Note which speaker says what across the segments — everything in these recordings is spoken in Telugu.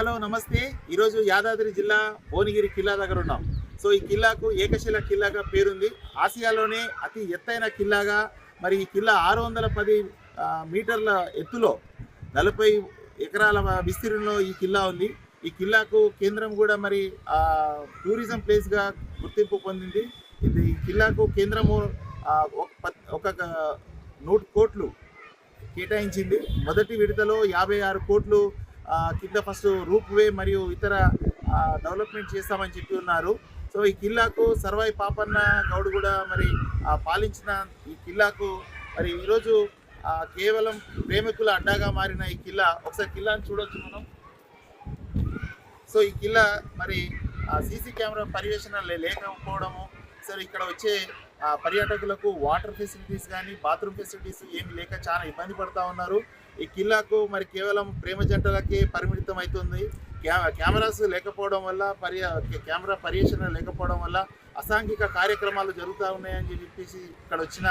Speaker 1: హలో నమస్తే. ఈరోజు యాదాద్రి జిల్లా భువనగిరి కిల్లా దగ్గర ఉన్నాం. సో ఈ కిల్లాకు ఏకశిల కిల్లాగా పేరుంది. ఆసియాలోనే అతి ఎత్తైన కిల్లాగా మరి ఈ కిల్లా ఆరు వందల పది మీటర్ల ఎత్తులో నలభై ఎకరాల విస్తీర్ణంలో ఈ కిల్లా ఉంది. ఈ కిల్లాకు కేంద్రం కూడా మరి టూరిజం ప్లేస్గా గుర్తింపు పొందింది. ఇది ఈ కిల్లాకు కేంద్రము ఒక పత్- ఒక కోట్లు కేటాయించింది. మొదటి విడతలో యాభై ఆరు కోట్లు కింద ఫస్ట్ రూప్ వే మరియు ఇతర డెవలప్మెంట్ చేస్తామని చెప్పి ఉన్నారు. సో ఈ కిల్లాకు సర్వాయి పాపన్న గౌడ్ కూడా మరి పాలించిన ఈ కిల్లాకు మరి ఈరోజు కేవలం ప్రేమికుల అడ్డాగా మారిన ఈ కిల్లా ఒకసారి కిల్లాని చూడొచ్చు మనం. సో ఈ కిల్లా మరి సీసీ కెమెరా పర్యవేక్షణ లే- లేకపోవడము సరే ఇక్కడ వచ్చే పర్యాటకులకు వాటర్ ఫెసిలిటీస్ కానీ బాత్రూమ్ ఫెసిలిటీస్ ఏమి లేక చాలా ఇబ్బంది పడతా ఉన్నారు. ఈ కిల్లాకు మరి కేవలం ప్రేమ జంటలకే పరిమితం అవుతుంది. క్యా- కెమెరాస్ లేకపోవడం వల్ల పర్య కెమెరా పర్యవేక్షణ లేకపోవడం వల్ల అసాంఘిక కార్యక్రమాలు జరుగుతూ ఉన్నాయని చెప్పేసి ఇక్కడ వచ్చిన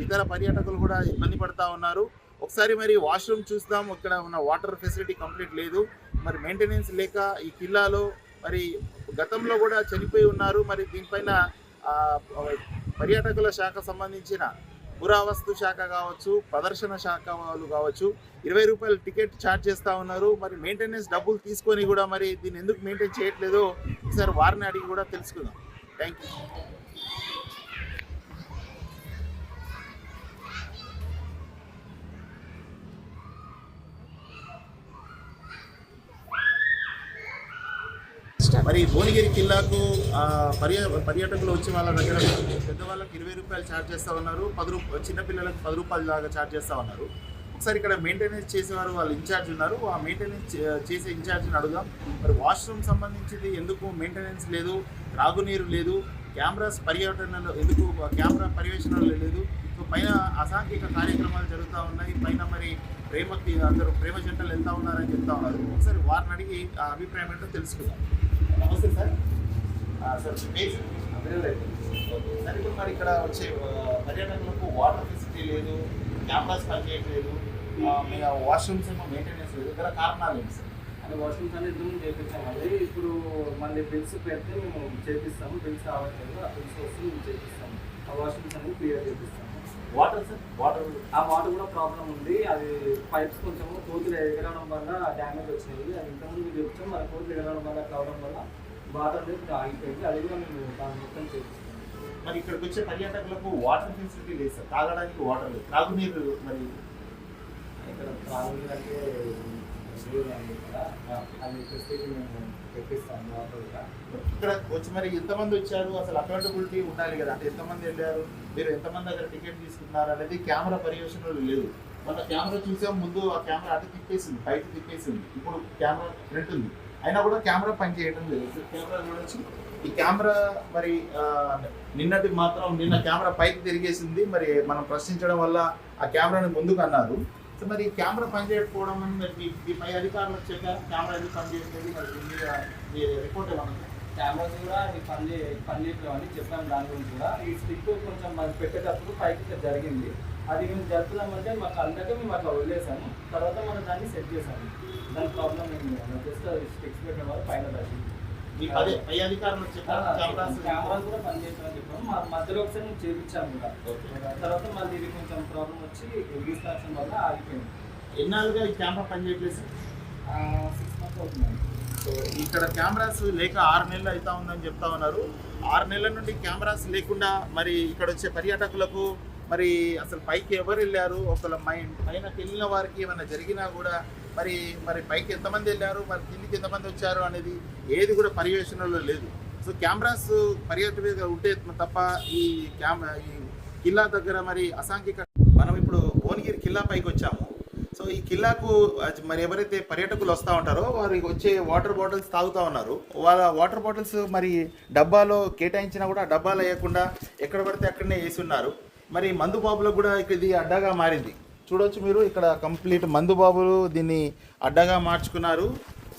Speaker 1: ఇతర పర్యాటకులు కూడా ఇబ్బంది పడతా ఉన్నారు. ఒకసారి మరి వాష్రూమ్ చూస్తాం. ఇక్కడ ఉన్న వాటర్ ఫెసిలిటీ కంప్లీట్ లేదు. మరి మెయింటెనెన్స్ లేక ఈ కిల్లాలో మరి గతంలో కూడా చనిపోయి ఉన్నారు. మరి దీనిపైన పర్యాటకుల శాఖ సంబంధించిన పురావస్తు శాఖ కావచ్చు ప్రదర్శన శాఖ వాళ్ళు కావచ్చు ఇరవై రూపాయలు టికెట్ ఛార్జ్ చేస్తూ ఉన్నారు. మరి మెయింటెనెన్స్ డబ్బులు తీసుకొని కూడా మరి దీన్ని ఎందుకు మెయింటైన్ చేయట్లేదో ఒకసారి వారిని అడిగి కూడా తెలుసుకుందాం. థ్యాంక్ యూ మరి భువనగిరి కిల్లాకు ఆ, పర్యాటకులు వచ్చి వాళ్ళ దగ్గర వాళ్ళకి ఇరవై రూపాయలు ఛార్జ్ చేస్తూ ఉన్నారు. పది రూపాయలు చిన్నపిల్లలకు పది రూపాయలు దాకా ఛార్జ్ చేస్తూ ఉన్నారు. ఒకసారి ఇక్కడ మెయింటెనెన్స్ చేసేవారు వాళ్ళు ఇన్ఛార్జ్ ఉన్నారు. ఆ మెయింటెనెన్స్ చేసే ఇన్ఛార్జ్ని అడుగుదాం. మరి వాష్రూమ్ సంబంధించింది ఎందుకు మెయింటెనెన్స్ లేదు? రాగునీరు లేదు. కెమెరాస్ పర్యటనలో ఎందుకు కెమెరా పర్యవేక్షణలో లేదు? సో పైన అసాంఘిక కార్యక్రమాలు జరుగుతూ ఉన్నాయి. పైన మరి ప్రేమకి అందరూ ప్రేమ జంటలు ఎంత ఉన్నారని చెప్తా ఉన్నారు. ఒకసారి వారిని అడిగి ఆ అభిప్రాయం ఏంటో తెలుసుకుందాం. నమస్తే సార్. సార్ మీ పేరు? ఓకే. సార్ ఇప్పుడు మరి ఇక్కడ వచ్చే పర్యాటకులకు వాటర్ ఫెసిలిటీ లేదు కెమెరాస్ పనిచేయట్లేదు వాష్రూమ్స్ ఏమో మెయింటెనెన్స్ లేదు ఇక్కడ కారణాలు ఏంటి సార్?
Speaker 2: అది వాష్రూమ్స్ అనేది రూమ్ చేపించామండి ఇప్పుడు మళ్ళీ బిల్స్ పెడితే మేము చేపిస్తాము బిల్స్ రావట్లేదు ఆ బిల్స్ వస్తే మేము చేపిస్తాము. ఆ వాష్రూమ్స్ అనేది క్లియర్ చేపిస్తాము.
Speaker 1: Water sir? వాటర్
Speaker 2: ఆ వాటర్ కూడా ప్రాబ్లం ఉంది. అది పైప్స్ కొంచెం కోతులు ఎగరడం వల్ల డ్యామేజ్ వచ్చినాయి. అది ఇంతకుముందు చెప్తాం మరి కోతులు ఎగరడం వల్ల కావడం వల్ల వాటర్ అనేది ఆగిపోయింది. అది కూడా మేము దాని మొత్తం చేపిస్తాం.
Speaker 1: మరి ఇక్కడికి వచ్చే పర్యాటకులకు వాటర్ ఫెసిలిటీ లేదు సార్. తాగడానికి వాటర్ లేదు. త్రాగునీరు మరి
Speaker 2: ఇక్కడ త్రాగునీరు అంటే ఇక్కడ మేము తెప్పిస్తాము
Speaker 1: ఇక్కడ వచ్చి మరి ఎంతమంది వచ్చారు? అసలు అకౌంటబిలిటీ ఉండాలి కదా. అంటే ఎంతమంది వెళ్ళారు? మీరు ఎంతమంది దగ్గర టికెట్ తీసుకున్నారు అనేది కెమెరా పర్యవేక్షణలో లేదు. మన కెమెరా చూసే ముందు ఆ కెమెరా అటు తిప్పేసింది బయట తిప్పేసింది. ఇప్పుడు కెమెరా ఫ్రంట్ ఉంది. అయినా కూడా కెమెరా పనిచేయడం లేదు. కెమెరా కెమెరా చూడొచ్చు ఈ కెమెరా మరి నిన్నటి మాత్రం నిన్న కెమెరా పైకి తిరిగేసింది. మరి మనం ప్రశ్నించడం వల్ల ఆ కెమెరాని ముందుకు అన్నారు. సో మరి ఈ కెమెరా పనిచేయకపోవడం అని మరి మీ- పై అధికారులు వచ్చాక కెమెరా ఎందుకు పనిచేయట్లేదు? మరి మీ రిపోర్ట్ ఏమన్నా
Speaker 2: కెమెరా కూడా అది పని పని అని చెప్పాను దాని గురించి కూడా. ఈ స్టిక్ కొంచెం మనం పెట్టేటప్పుడు పైకి జరిగింది. అది మేము జరుపుదామంటే మాకు అందరికీ మేము అట్లా వదిలేసాము. తర్వాత మనం దాన్ని సెట్ చేసాము. దాని ప్రాబ్లం ఏమి లేదు. జస్ట్ అది స్టిక్స్ పెట్టడం వల్ల పైన దర్శించింది
Speaker 1: మీ పదే పై అధికారులకు చెప్పారు కెమెరాస్
Speaker 2: కూడా పని చేస్తామని చెప్పాము. మా మధ్యలో ఒకసారి మేము చేపించాము కూడా. తర్వాత మళ్ళీ ఇది కొంచెం ప్రాబ్లం వచ్చి రీస్టాక్షన్ వల్ల ఆగిపోయింది.
Speaker 1: ఎన్నాళ్ళుగా ఈ కెమెరా పనిచేయట్లేదు
Speaker 2: సిక్స్ మంత్స్ అవుతుందండి.
Speaker 1: సో ఇక్కడ కెమెరాస్ లేక ఆరు నెలలు అవుతా ఉందని చెప్తా ఉన్నారు. ఆరు నెలల నుండి కెమెరాస్ లేకుండా మరి ఇక్కడ వచ్చే పర్యాటకులకు మరి అసలు పైకి ఎవరు వెళ్ళారు? ఒకళ్ళ మై పైన వెళ్ళిన వారికి ఏమైనా జరిగినా కూడా మరి మరి పైకి ఎంతమంది వెళ్ళారు? మరి కిందికి ఎంతమంది వచ్చారు అనేది ఏది కూడా పర్యవేక్షణలో లేదు. సో కెమెరాస్ పర్యటన ఉంటే తప్ప ఈ కెమెరా ఈ కిల్లా దగ్గర మరి అసాంఘిక మనం ఇప్పుడు భువనగిరి కిల్లా పైకి వచ్చాము. సో ఈ కిల్లాకు మరి ఎవరైతే పర్యాటకులు వస్తూ ఉంటారో వారికి వచ్చే వాటర్ బాటిల్స్ తాగుతూ ఉన్నారు. వాళ్ళ వాటర్ బాటిల్స్ మరి డబ్బాలో కేటాయించినా కూడా డబ్బాలు వేయకుండా ఎక్కడ పడితే అక్కడనే వేసి ఉన్నారు. మరి మందు బాబులకు కూడా ఇక్కడ ఇది అడ్డాగా మారింది. చూడవచ్చు మీరు. ఇక్కడ కంప్లీట్ మందు బాబులు దీన్ని అడ్డగా మార్చుకున్నారు.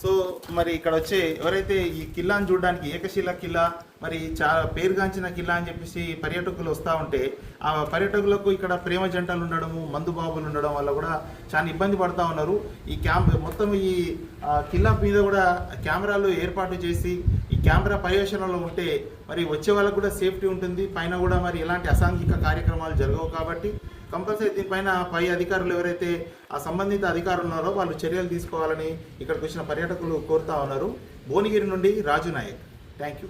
Speaker 1: సో మరి ఇక్కడ వచ్చే ఎవరైతే ఈ కిల్లాని చూడడానికి ఏకశిల కిల్లా మరి చాలా పేరుగాంచిన కిల్లా అని చెప్పేసి పర్యాటకులు వస్తూ ఉంటే ఆ పర్యాటకులకు ఇక్కడ ప్రేమ జంటలు ఉండడము మందు బాబులు ఉండడం వల్ల కూడా చాలా ఇబ్బంది పడుతూ ఉన్నారు. ఈ క్యామ్ మొత్తం ఈ కిల్లా మీద కూడా కెమెరాలు ఏర్పాటు చేసి ఈ కెమెరా పర్యవేక్షణలో ఉంటే మరి వచ్చే వాళ్ళకు కూడా సేఫ్టీ ఉంటుంది. పైన కూడా మరి ఎలాంటి అసాంఘిక కార్యక్రమాలు జరగవు కాబట్టి కంపల్సరీ దీనిపైన పై అధికారులు ఎవరైతే ఆ సంబంధిత అధికారులు ఉన్నారో వాళ్ళు చర్యలు తీసుకోవాలని ఇక్కడికి వచ్చిన పర్యాటకులు కోరుతా ఉన్నారు. భువనగిరి నుండి రాజు నాయక్. Thank you